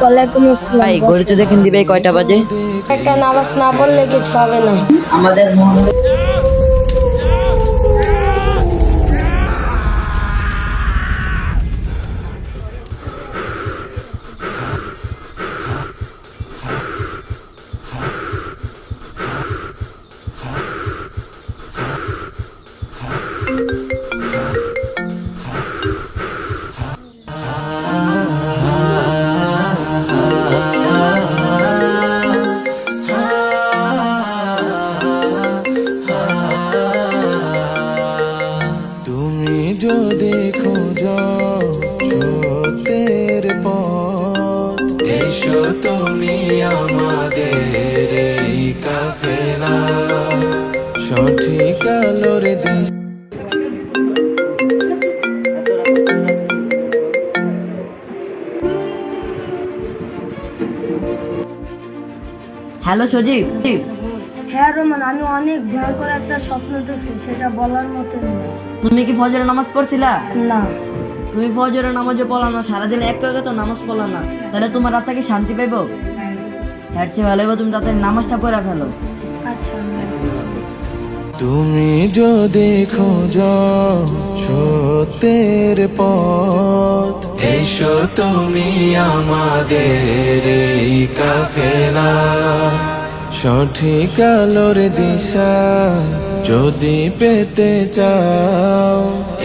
ওয়ালাইকুম আসসালাম ভাই ঘড়িতে দেখেন দিবে কয়টা বাজে? একটা নামাজ না পড়লে কিছু হবে না। আমাদের যদি খোঁজো সত্যের পথ এসো তুমি আমাদের এই কাফেলা। সঠিক আলোর দিশ। হ্যালো সজীব। হ্যাঁ রোমান আমি অনেক ভয়ঙ্কর একটা স্বপ্ন দেখছি সেটা বলার মতো না তুমি কি ফজরের নামাজ পড়ছিলা? না। তুমি ফজরের নামাজও পড়া না সারাদিন এক করে তো নামাজ পড়লা না। তাহলে তোমার রাত থেকে শান্তি পাইবো? এর চেয়ে ভালো হইবো তুমি তাতে নামাজটা পড়া ফেলো। আচ্ছা। তুমি যদি খোঁজো সত্যের পথ এসো তুমি আমাদের এই কাফেলা। সঠিক আলোর দিশা যদি পেতে চাও,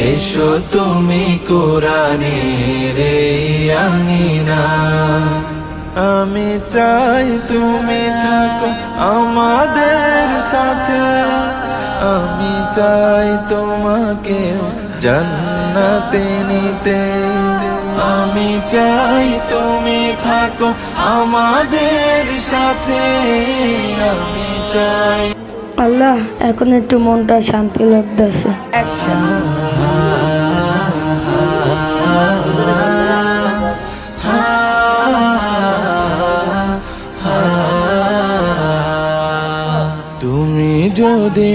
এসো তুমি কোরআনের আঙিনা। আমি চাই তুমি থাকো আমাদের সাথে। আমি চাই তোমাকে জান্নাতে নিতে। আমি চাই তুমি থাকো আমাদের সাথে। আমি চাই আল্লাহ এখন একটু মনটা শান্তি লাগতেছে। তুমি যদি